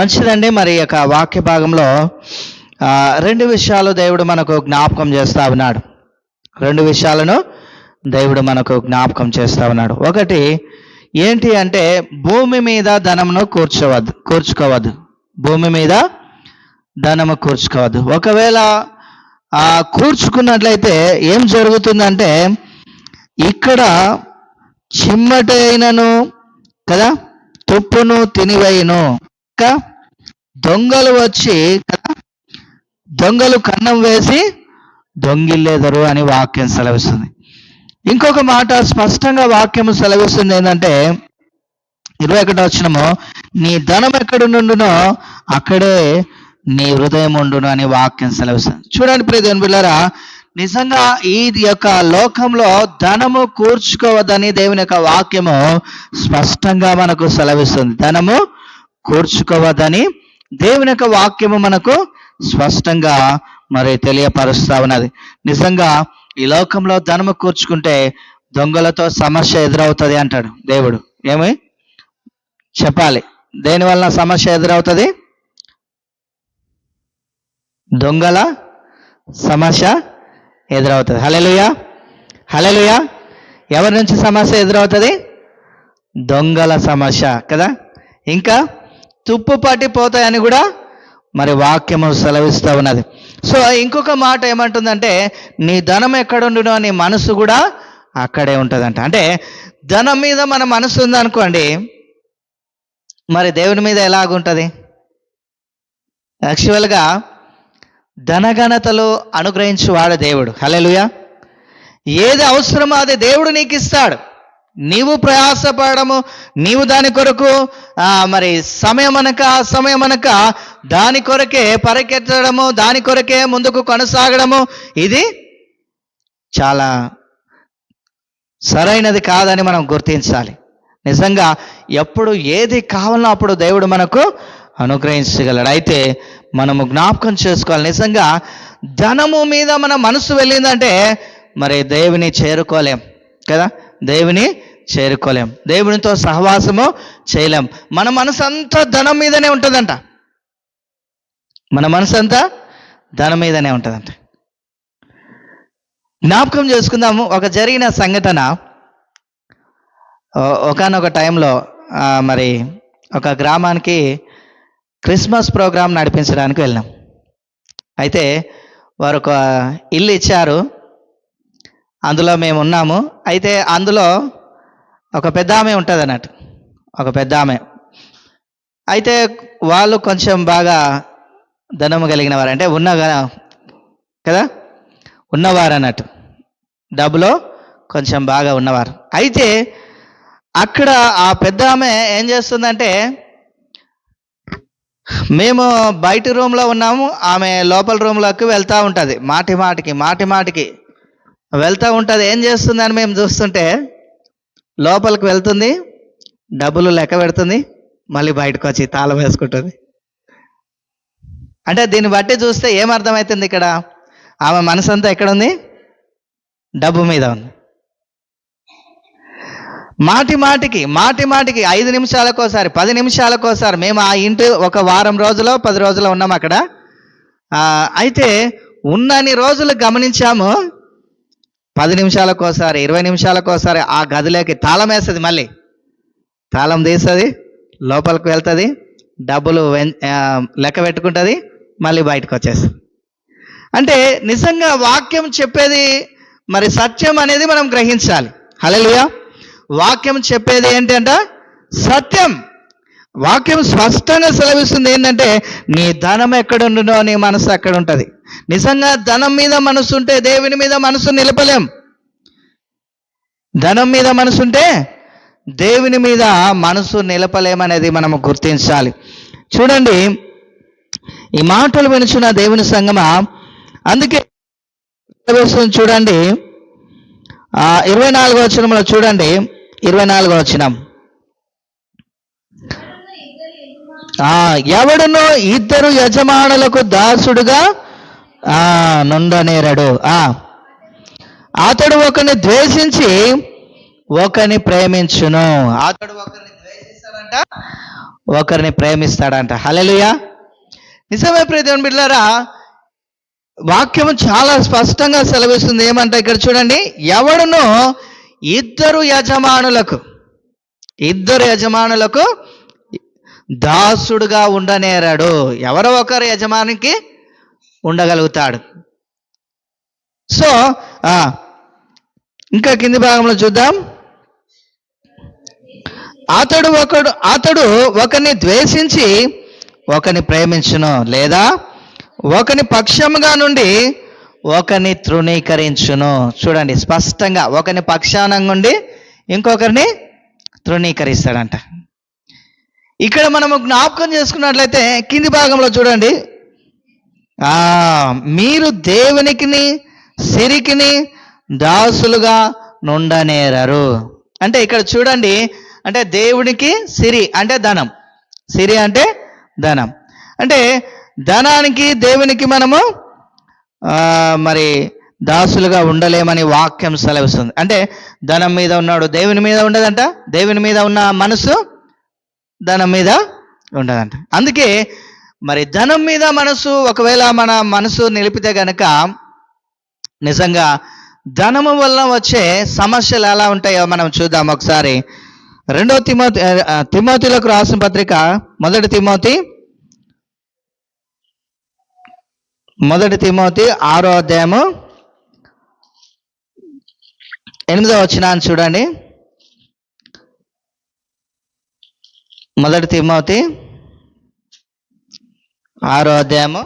మంచిదండి మరి యొక్క వాక్య భాగంలో రెండు విషయాలు దేవుడు మనకు జ్ఞాపకం చేస్తా ఉన్నాడు. రెండు విషయాలను దేవుడు మనకు జ్ఞాపకం చేస్తా ఉన్నాడు. ఒకటి ఏంటి అంటే భూమి మీద ధనమును కూర్చోవద్దు కూర్చుకోవద్దు. భూమి మీద ధనము కూర్చుకోవద్దు. ఒకవేళ కూర్చుకున్నట్లయితే ఏం జరుగుతుందంటే ఇక్కడ చిమ్మటైనను కదా తుప్పును తినివేయను. ఇంకా దొంగలు వచ్చి కదా దొంగలు కన్నం వేసి దొంగిల్లేదరు అని వాక్యం సెలవిస్తుంది. ఇంకొక మాట స్పష్టంగా వాక్యం సెలవిస్తుంది ఏంటంటే ఇరవై ఒకటి వచ్చినము నీ ధనం ఎక్కడ నుండునో అక్కడే నీ హృదయం ఉండును అని వాక్యం సెలవిస్తుంది. చూడండి ప్రియదేవన్ బిళ్ళారా నిజంగా ఈ యొక్క లోకంలో ధనము కూర్చుకోవద్దని దేవుని యొక్క వాక్యము స్పష్టంగా మనకు సెలవిస్తుంది. ధనము కూర్చుకోవద్దని దేవుని యొక్క వాక్యము మనకు స్పష్టంగా మరి తెలియపరుస్తా ఉన్నది నిజంగా ఈ లోకంలో ధనము కూర్చుకుంటే దొంగలతో సమస్య ఎదురవుతుంది అంటాడు దేవుడు. ఏమి? చెప్పాలి. దేని వలన సమస్య ఎదురవుతుంది? దొంగల సమస్య ఎదురవుతుంది. హలెలుయా హలెలుయా ఎవరి నుంచి సమస్య ఎదురవుతుంది? దొంగల సమస్య కదా? ఇంకా తుప్పు పట్టిపోతాయని కూడా మరి వాక్యము సెలవిస్తూ ఉన్నది. సో ఇంకొక మాట ఏమంటుందంటే నీ ధనం ఎక్కడుండునో నీ మనసు కూడా అక్కడే ఉంటుందంట. అంటే ధనం మీద మన మనసు ఉందనుకోండి మరి దేవుని మీద ఎలాగుంటుంది? యాక్చువల్గా ధనఘనతలు అనుగ్రహించువాడు దేవుడు. హలెలుయా ఏది అవసరమో అది దేవుడు నీకు ఇస్తాడు నీవు ప్రయాసపడము నీవు దాని కొరకు మరి సమయం అనక సమయం అనక దాని కొరకే పరిగెత్తడము దాని కొరకే ముందుకు కొనసాగడము ఇది చాలా సరైనది కాదని మనం గుర్తించాలి. నిజంగా ఎప్పుడు ఏది కావాలో అప్పుడు దేవుడు మనకు అనుగ్రహించగలడు. అయితే మనము జ్ఞాపకం చేసుకోవాలి. నిజంగా ధనము మీద మన మనసు వెళ్ళిందంటే మరి దేవుని చేరుకోలేం కదా? దేవుని చేరుకోలేం. దేవునితో సహవాసము చేయలేం. మన మనసు అంతా ధనం మీదనే ఉంటుందంట. మన మనసు అంతా ధనం మీదనే ఉంటుందంట. జ్ఞాపకం చేసుకుందాము ఒక జరిగిన సంఘటన. ఒకనొక టైంలో మరి ఒక గ్రామానికి క్రిస్మస్ ప్రోగ్రాం నడిపించడానికి వెళ్ళాం. అయితే వారు ఒక ఇల్లు ఇచ్చారు. అందులో మేము ఉన్నాము అయితే అందులో ఒక పెద్ద ఆమె ఉంటుంది అన్నట్టు ఒక పెద్ద ఆమె. అయితే వాళ్ళు కొంచెం బాగా ధనము కలిగిన వారు. అంటే ఉన్న కదా? ఉన్నవారు అన్నట్టు. డబ్బులో కొంచెం బాగా ఉన్నవారు. అయితే అక్కడ ఆ పెద్ద ఆమె ఏం చేస్తుందంటే మేము బయట రూమ్లో ఉన్నాము ఆమె లోపల రూమ్లోకి వెళ్తూ ఉంటుంది. మాటి మాటికి మాటి మాటికి. వెళ్తూ ఉంటుంది. ఏం చేస్తుందని మేము చూస్తుంటే లోపలికి వెళ్తుంది డబ్బులు లెక్క పెడుతుంది మళ్ళీ బయటకు వచ్చి తాళం వేసుకుంటుంది. అంటే దీన్ని బట్టి చూస్తే ఏమర్థమవుతుంది ఇక్కడ? ఆమె మనసు అంతా ఎక్కడ ఉంది డబ్బు మీద ఉంది. మాటి మాటికి మాటి మాటికి ఐదు నిమిషాలకోసారి పది నిమిషాలకోసారి మేము ఆ ఇంటి ఒక వారం రోజులో పది రోజులో ఉన్నాం అక్కడ. అయితే ఉన్నన్ని రోజులు గమనించాము పది నిమిషాలకోసారి ఇరవై నిమిషాలకోసారి ఆ గదిలోకి తాళం వేస్తుంది మళ్ళీ. తాళం తీస్తుంది లోపలికి వెళ్తుంది డబ్బులు లెక్క పెట్టుకుంటుంది మళ్ళీ బయటకు వచ్చేస్తుంది అంటే నిజంగా వాక్యం చెప్పేది మరి సత్యం అనేది మనం గ్రహించాలి. హల్లెలూయా. వాక్యం చెప్పేది ఏంటంట సత్యం. వాక్యం స్పష్టంగా సెలవిస్తుంది ఏంటంటే నీ ధనం ఎక్కడుండునో నీ మనసు అక్కడ ఉంటుంది నిజంగా ధనం మీద మనసు ఉంటే దేవుని మీద మనసు నిలపలేం. ధనం మీద మనసు ఉంటే దేవుని మీద మనసు నిలపలేమనేది మనం గుర్తించాలి. చూడండి ఈ మాటలు వినుచున్న దేవుని సంగమా అందుకే చూడండి ఆ, ఇరవై నాలుగో వచనంలో చూడండి ఇరవై నాలుగో వచనం. ఆ, ఇద్దరు యజమానులకు దాసుడుగా ఆ నుండనేరడు ఆ. అతడు ఒకరిని ద్వేషించి ఒకరిని ప్రేమించును. అతడు ఒకరిని ద్వేషిస్తాడంట ఒకరిని ప్రేమిస్తాడంట. హలలుయా నిజమే ప్రియదేవుని బిడ్డలారా వాక్యం చాలా స్పష్టంగా సెలవిస్తుంది. ఏమంట ఇక్కడ చూడండి ఎవడును ఇద్దరు యజమానులకు ఇద్దరు యజమానులకు దాసుడుగా ఉండనేరాడు. ఎవరో ఒకరు యజమానికి ఉండగలుగుతాడు. సో ఇంకా కింది భాగంలో చూద్దాం. అతడు ఒకడు అతడు ఒకరిని ద్వేషించి ఒకరిని ప్రేమించును లేదా ఒకని పక్షముగా నుండి ఒకరిని తృణీకరించును. చూడండి స్పష్టంగా ఒకని పక్షానంగా నుండి ఇంకొకరిని తృణీకరిస్తాడంట. ఇక్కడ మనము జ్ఞాపకం చేసుకున్నట్లయితే కింది భాగంలో చూడండి. మీరు దేవునికిని సిరికిని దాసులుగా నుండనేరరు. అంటే ఇక్కడ చూడండి అంటే దేవునికి సిరి అంటే ధనం. సిరి అంటే ధనం. అంటే ధనానికి దేవునికి మనము మరి దాసులుగా ఉండలేమని వాక్యం సెలవిస్తుంది. అంటే ధనం మీద ఉన్నాడు దేవుని మీద ఉండదంట. దేవుని మీద ఉన్న మనసు ధనం మీద ఉండదంట. అందుకే మరి ధనం మీద మనసు ఒకవేళ మన మనసు నిలిపితే గనక నిజంగా ధనము వల్ల వచ్చే సమస్యలు ఎలా ఉంటాయో మనం చూద్దాం ఒకసారి. రెండో తిమోతి ఆ, తిమోతిలకు రాసిన పత్రిక మొదటి తిమోతి మొదటి తిమోతి ఆరో అధ్యాయము ఎనిమిదో వచ్చిన చూడండి. మొదటి తిమోతి ఆరో అధ్యాయము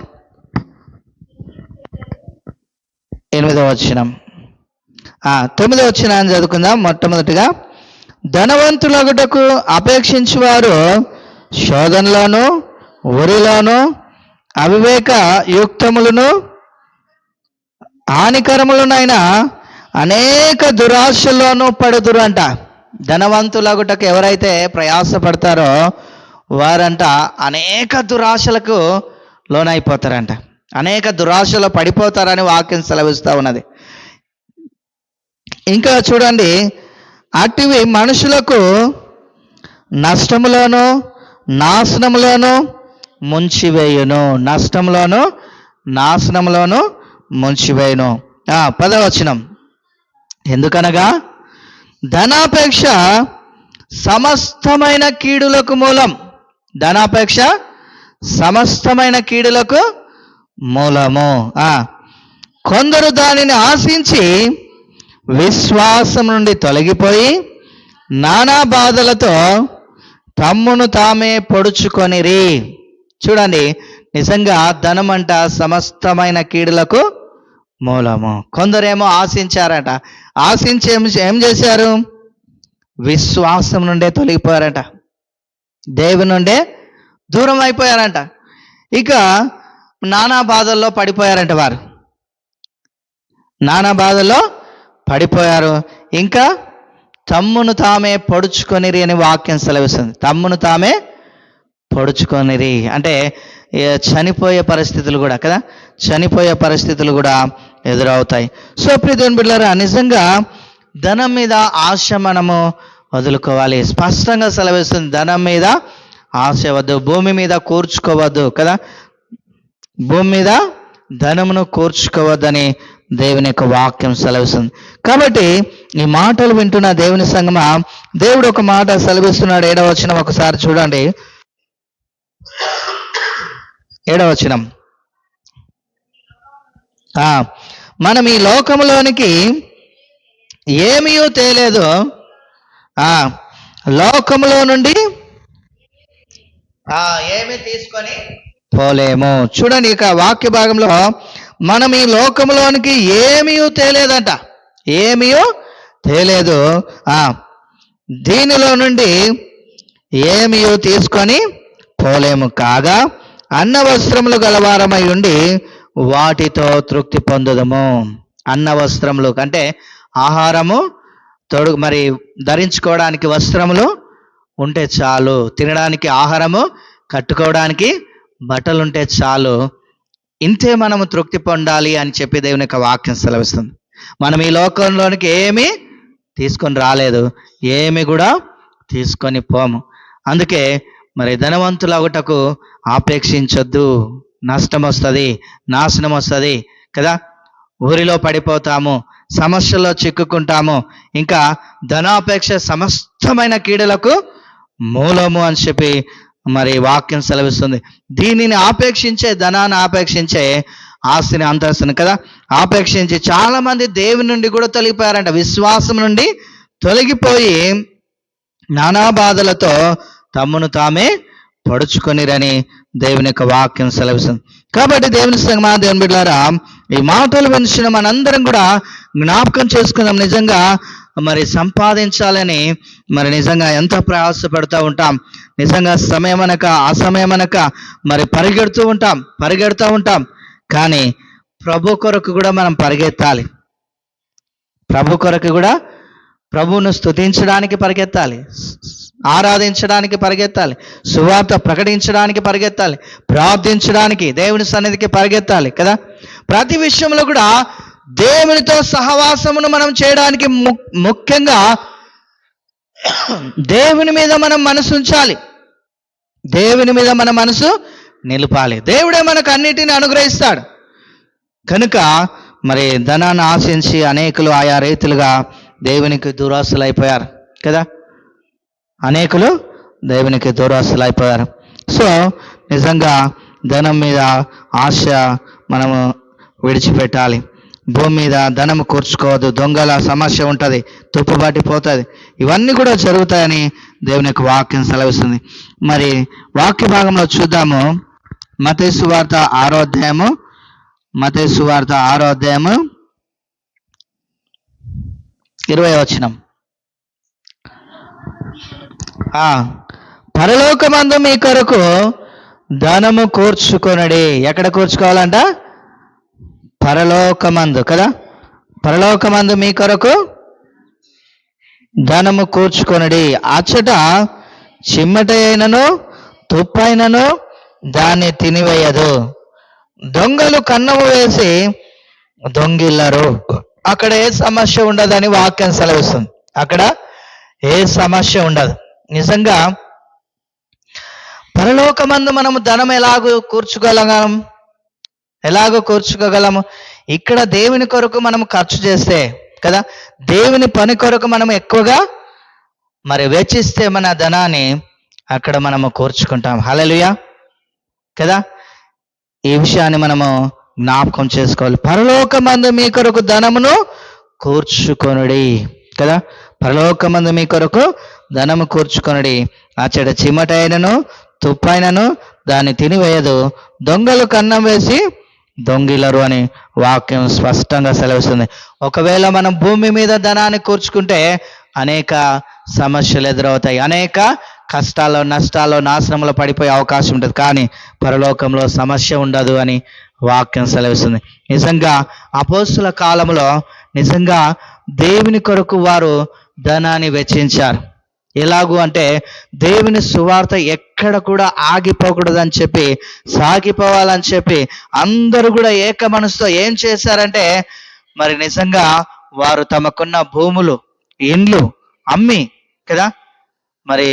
ఎనిమిదో వచ్చినం తొమ్మిదో వచ్చిన అని చదువుకుందాం మొట్టమొదటిగా. ధనవంతులగుటకు అపేక్షించువారు శోధనలోను ఉరిలోను అవివేక యుక్తములను హానికరములనైనా అనేక దురాశల్లోనూ పడుతురు అంట. ధనవంతులగుటకు ఎవరైతే ప్రయాసపడతారో వారంట అనేక దురాశలకు లోనైపోతారంట. అనేక దురాశలు పడిపోతారని వాక్యం సెలవిస్తూ ఉన్నది. ఇంకా చూడండి అటివి మనుషులకు నష్టములోను నాశనములోను ముంచివేయును. నష్టంలోను నాశనంలోను ముంచివేయును. పదవచనం ఎందుకనగా ధనాపేక్ష సమస్తమైన కీడులకు మూలం. ధనాపేక్ష సమస్తమైన కీడులకు మూలము. కొందరు దానిని ఆశించి విశ్వాసం నుండి తొలగిపోయి నానా బాధలతో తమ్మును తామే పొడుచుకొనిరి. చూడండి నిజంగా ధనం అంట సమస్తమైన కీడులకు మూలము. కొందరేమో ఆశించారట. ఆశించి ఏం ఏం చేశారు? విశ్వాసం నుండే తొలగిపోయారట. దేవుని నుండే దూరం అయిపోయారంట. ఇక నానా బాధల్లో పడిపోయారంట వారు. నానా బాధల్లో పడిపోయారు. ఇంకా తమ్మును తామే పొడుచుకొనిరి అని వాక్యం సెలవిస్తుంది. తమ్మును తామే పొడుచుకొనిరి అంటే చనిపోయే పరిస్థితులు కూడా కదా? చనిపోయే పరిస్థితులు కూడా ఎదురవుతాయి. సో ప్రియదేవుని బిడ్డారా నిజంగా ధనం మీద ఆశ మనము వదులుకోవాలి. స్పష్టంగా సెలవిస్తుంది ధనం మీద ఆశ వద్దు భూమి మీద కూర్చుకోవద్దు కదా. భూమి మీద ధనమును కూర్చుకోవద్దని దేవుని యొక్క వాక్యం సెలవిస్తుంది. కాబట్టి ఈ మాటలు వింటున్న దేవుని సంగమ దేవుడు ఒక మాట సెలవిస్తున్నాడు. ఏడవచనం ఒకసారి చూడండి. ఏడవచనం. మనం ఈ లోకంలోనికి ఏమీ తేలేదో ఆ, లోకములో నుండి ఆ, ఏమి తీసుకొని? పోలేము. చూడండి ఇక వాక్య భాగంలో మనం ఈ లోకంలోనికి ఏమీ తేలేదంట. ఏమీ తేలేదు. ఆ, దీనిలో నుండి ఏమీ తీసుకొని పోలేము కాగా అన్న వస్త్రములు గలవారమై ఉండి వాటితో తృప్తి పొందుదము. అన్న వస్త్రములు అంటే ఆహారము తొడుగు మరి ధరించుకోవడానికి వస్త్రములు ఉంటే చాలు. తినడానికి ఆహారము కట్టుకోవడానికి బట్టలు ఉంటే చాలు. ఇంతే మనము తృప్తి పొందాలి అని చెప్పి దేవుని యొక్క వాక్యం సెలవిస్తుంది. మనం ఈ లోకంలోనికి ఏమీ తీసుకొని రాలేదు. ఏమి కూడా తీసుకొని పోము. అందుకే మరి ధనవంతులు ఒకటకు ఆపేక్షించొద్దు. నష్టం వస్తుంది నాశనం వస్తుంది కదా? ఊరిలో పడిపోతాము. సమస్యల్లో చిక్కుకుంటాము. ఇంకా ధనాపేక్ష సమస్తమైన కీడలకు మూలము అని చెప్పి మరి వాక్యం సెలవిస్తుంది. దీనిని ఆపేక్షించే ధనాన్ని ఆపేక్షించే ఆస్తిని అంతరిస్తుంది కదా? ఆపేక్షించి చాలా మంది దేవుని నుండి కూడా తొలగిపోయారంట. విశ్వాసం నుండి తొలగిపోయి నానా బాధలతో తమ్మును తామే పొడుచుకొనిరని దేవుని యొక్క వాక్యం సెలవిస్తుంది. కాబట్టి దేవుని సంగమా దేవుని బిడ్డారా ఈ మాటలు వినిచిన మనందరం కూడా జ్ఞాపకం చేసుకుందాం. నిజంగా మరి సంపాదించాలని మరి నిజంగా ఎంత ప్రయాసపడుతూ ఉంటాం. నిజంగా సమయం అనక అసమయం అనక మరి పరిగెడుతూ ఉంటాం పరిగెడుతూ ఉంటాం. కానీ ప్రభు కొరకు కూడా మనం పరిగెత్తాలి. ప్రభు కొరకు కూడా ప్రభువును స్తుతించడానికి పరిగెత్తాలి ఆరాధించడానికి పరిగెత్తాలి సువార్త ప్రకటించడానికి పరిగెత్తాలి ప్రార్థించడానికి దేవుని సన్నిధికి పరిగెత్తాలి కదా? ప్రతి విషయంలో కూడా దేవునితో సహవాసమును మనం చేయడానికి ము- ముఖ్యంగా దేవుని మీద మనం మనసు ఉంచాలి. దేవుని మీద మన మనసు నిలపాలి. దేవుడే మనకు అన్నిటిని అనుగ్రహిస్తాడు. కనుక మరి ధనాన్ని ఆశించి అనేకులు ఆయా రైతులుగా దేవునికి దురాస్తులు అయిపోయారు కదా? అనేకులు దేవునికి దురాస్తులు అయిపోయారు సో నిజంగా ధనం మీద ఆశ మనము విడిచిపెట్టాలి. భూమి మీద ధనం కూర్చుకోవద్దు. దొంగల సమస్య ఉంటుంది. తుప్పుబాటి పోతుంది ఇవన్నీ కూడా జరుగుతాయని దేవుని యొక్క వాక్యం సెలవిస్తుంది. మరి వాక్య భాగంలో చూద్దాము. మతేసు వార్త ఆరో అధ్యాయము. మతేసు వార్త ఆరో అధ్యాయము. ఇరవై వచనం ఆ పరలోకమందు మీ కొరకు ధనము కూర్చుకొనడి. ఎక్కడ కూర్చుకోవాలంట? పరలోకమందు కదా? పరలోకమందు మీ కొరకు ధనము కూర్చుకొనడి. అచ్చట చిమ్మట అయినను తుప్పైనను దాన్ని తినివేయదు. దొంగలు కన్నము వేసి దొంగిల్లరు అక్కడ ఏ సమస్య ఉండదని వాక్యం సెలవిస్తుంది. అక్కడ ఏ సమస్య ఉండదు. నిజంగా పరలోకమందు మనము ధనం ఎలాగో కూర్చుకోగలం? ఎలాగో కూర్చుకోగలము? ఇక్కడ దేవుని కొరకు మనం ఖర్చు చేస్తే కదా దేవుని పని కొరకు మనం ఎక్కువగా మరి వెచ్చిస్తే మన ధనాన్ని అక్కడ మనము కూర్చుకుంటాం. హలలుయా కదా ఈ విషయాన్ని మనము జ్ఞాపకం చేసుకోవాలి. పరలోకమందు మీ కొరకు ధనమును కూర్చుకొనుడి. కదా? పరలోకమందు మీ కొరకు ధనము కూర్చుకొనుడి. అచ్చట చిమటైనను తుప్పైనను దాన్ని తినివేయదు. దొంగలు కన్నం వేసి దొంగిలరు అని వాక్యం స్పష్టంగా సెలవుస్తుంది. ఒకవేళ మనం భూమి మీద ధనాన్ని కూర్చుకుంటే అనేక సమస్యలు ఎదురవుతాయి. అనేక కష్టాల్లో నష్టాల్లో నాశనంలో పడిపోయే అవకాశం ఉంటుంది. కానీ పరలోకంలో సమస్య ఉండదు అని వాక్యం సెలవిస్తుంది. నిజంగా అపోస్తుల కాలంలో నిజంగా దేవుని కొరకు వారు ధనాన్ని వెచ్చించారు. ఎలాగూ అంటే దేవుని సువార్త ఎక్కడ కూడా ఆగిపోకూడదని చెప్పి సాగిపోవాలని చెప్పి అందరూ కూడా ఏక మనసుతో ఏం చేశారంటే మరి నిజంగా వారు తమకున్న భూములు ఇండ్లు అమ్మి కదా? మరి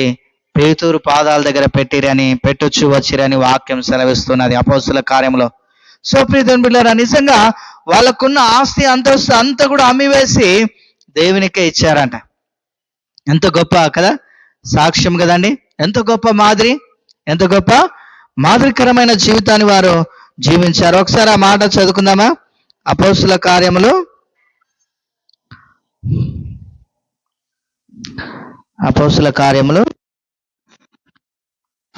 పేతూరు పాదాల దగ్గర పెట్టిరని పెట్టొచ్చు వచ్చిరని వాక్యం సెలవిస్తున్నది అపోస్తుల కార్యంలో సో ప్రీతం బిడ్డారా నిజంగా వాళ్ళకున్న ఆస్తి అంతస్తు అంతా కూడా అమ్మివేసి దేవునికే ఇచ్చారంట. ఎంత గొప్ప కదా? సాక్ష్యం కదండి. ఎంత గొప్ప మాదిరి ఎంత గొప్ప మాదిరికరమైన జీవితాన్ని వారు జీవించారు. ఒకసారి ఆ మాట చదువుకుందామా? అపోస్తుల కార్యములు. అపోస్తుల కార్యములు.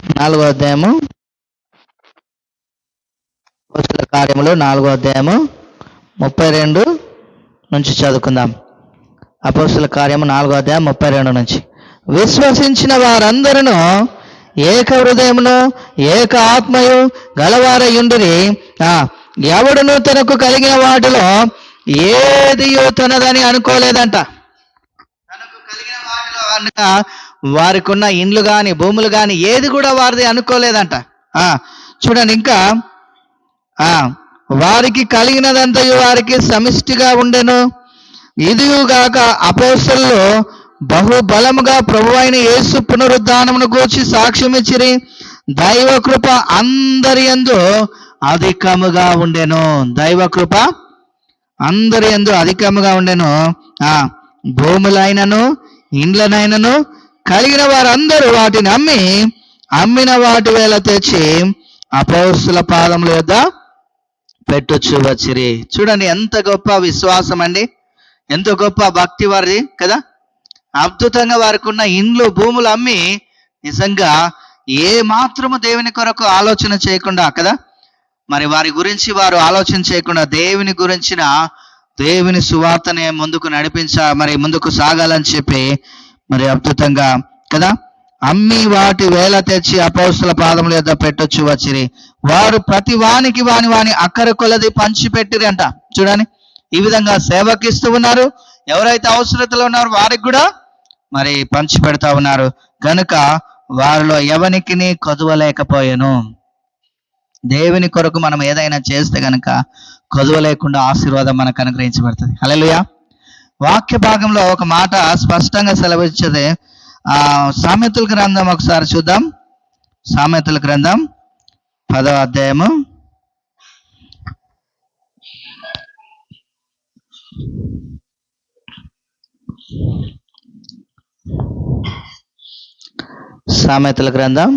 నాలుగో అధ్యాయము. అపోస్తుల కార్యములు నాలుగో అధ్యాయము ముప్పై రెండు నుంచి చదువుకుందాం. అపోస్తుల కార్యము నాలుగో అధ్యాయం ముప్పై రెండు నుంచి. విశ్వసించిన వారందరూ ఏక హృదయమును ఏక ఆత్మయు గలవారయుండిరి. ఆ, ఎవడును తనకు కలిగిన వాటిలో ఏది తనదని అనుకోలేదంట. తనకు కలిగిన వాటిలో వారికున్న ఇండ్లు కానీ భూములు కానీ ఏది కూడా వారిది అనుకోలేదంట. చూడండి ఇంకా ఆ వారికి కలిగినదంతయు వారికి సమిష్టిగా ఉండెను. ఇదిగాక అపోసల్లో బహుబలముగా ప్రభు అయిన యేసు పునరుద్ధానమును గూర్చి సాక్ష్యం ఇచ్చిరి దైవ కృప అందరి యందు అధికముగా ఉండెను. దైవ కృప అందరి ఎందు అధికముగా ఉండెను. ఆ భూములైనను ఇండ్లనైనను కలిగిన వారందరూ వాటిని అమ్మి అమ్మిన వాటి వేళ తెచ్చి అపౌస్తుల పాదముల యొద్ద పెట్టొచ్చు వచ్చిరి. చూడండి ఎంత గొప్ప విశ్వాసం అండి ఎంత గొప్ప భక్తి వారిది కదా. అద్భుతంగా వారికి ఉన్న ఇండ్లు భూములు అమ్మి నిజంగా ఏ మాత్రము దేవుని కొరకు ఆలోచన చేయకుండా కదా. మరి వారి గురించి వారు ఆలోచన చేయకుండా దేవుని గురించిన దేవుని సువార్తనే ముందుకు నడిపించ మరి ముందుకు సాగాలని చెప్పి మరి అద్భుతంగా కదా? అమ్మి వాటి వేల తెచ్చి అపౌస్తుల పాదముల యొద్ద పెట్టొచ్చు వచ్చిరి. వారు ప్రతి వానికి వాని వాని అక్కర కొలది పంచిపెట్టిరి అంట. చూడండి ఈ విధంగా సేవకిస్తూ ఉన్నారు. ఎవరైతే అవసరతలో ఉన్నారో వారికి కూడా మరి పంచి పెడతా ఉన్నారు. కనుక వారిలో ఎవనికి కొదవలేకపోయాను. దేవుని కొరకు మనం ఏదైనా చేస్తే గనక కొదవలేకుండా ఆశీర్వాదం మనకు అనుగ్రహించబడుతుంది. హల్లెలూయా. వాక్య భాగంలో ఒక మాట స్పష్టంగా సెలవిచ్చదే. ఆ సామెతల గ్రంథం ఒకసారి చూద్దాం. సామెతల గ్రంథం పదవ అధ్యాయము. సామెతల గ్రంథం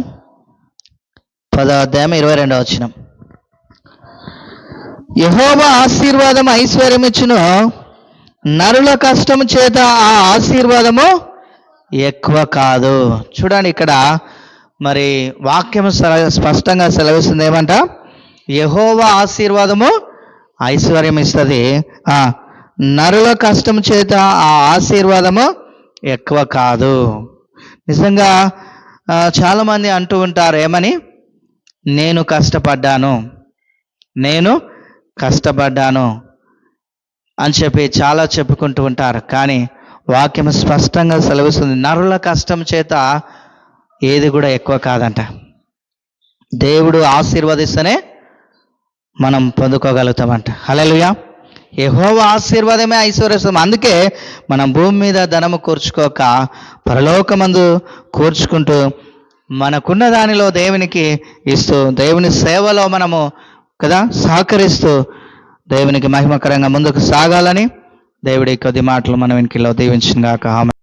పదవ అధ్యాయం ఇరవై రెండవ వచ్చిన యహోవ ఆశీర్వాదం ఐశ్వర్యం ఇచ్చును నరుల కష్టం చేత ఆ ఆశీర్వాదము ఎక్కువ కాదు. చూడండి ఇక్కడ మరి వాక్యం స్పష్టంగా సెలవిస్తుంది ఏమంట? యహోవ ఆశీర్వాదము ఐశ్వర్యం ఇస్తుంది. నరుల కష్టం చేత ఆ ఆశీర్వాదము ఎక్కువ కాదు. నిజంగా చాలామంది అంటూ ఉంటారు ఏమని? నేను కష్టపడ్డాను. నేను కష్టపడ్డాను. అని చెప్పి చాలా చెప్పుకుంటూ ఉంటారు. కానీ వాక్యం స్పష్టంగా సెలవిస్తుంది. నరుల కష్టం చేత ఏది కూడా ఎక్కువ కాదంట. దేవుడు ఆశీర్వదిస్తేనే మనం పొందుకోగలుగుతామంట. హలలుయా యెహోవా ఆశీర్వాదమే ఐశ్వర్యస్తుంది అందుకే మనం భూమి మీద ధనము కూర్చుకోక పరలోకమందు కూర్చుకుంటూ మనకున్న దానిలో దేవునికి ఇస్తూ దేవుని సేవలో మనము కదా సహకరిస్తూ దేవునికి మహిమకరంగా ముందుకు సాగాలని దేవుడి కొద్ది మాటలు మనం ఇంకిలో దీవించిన గాక ఆమె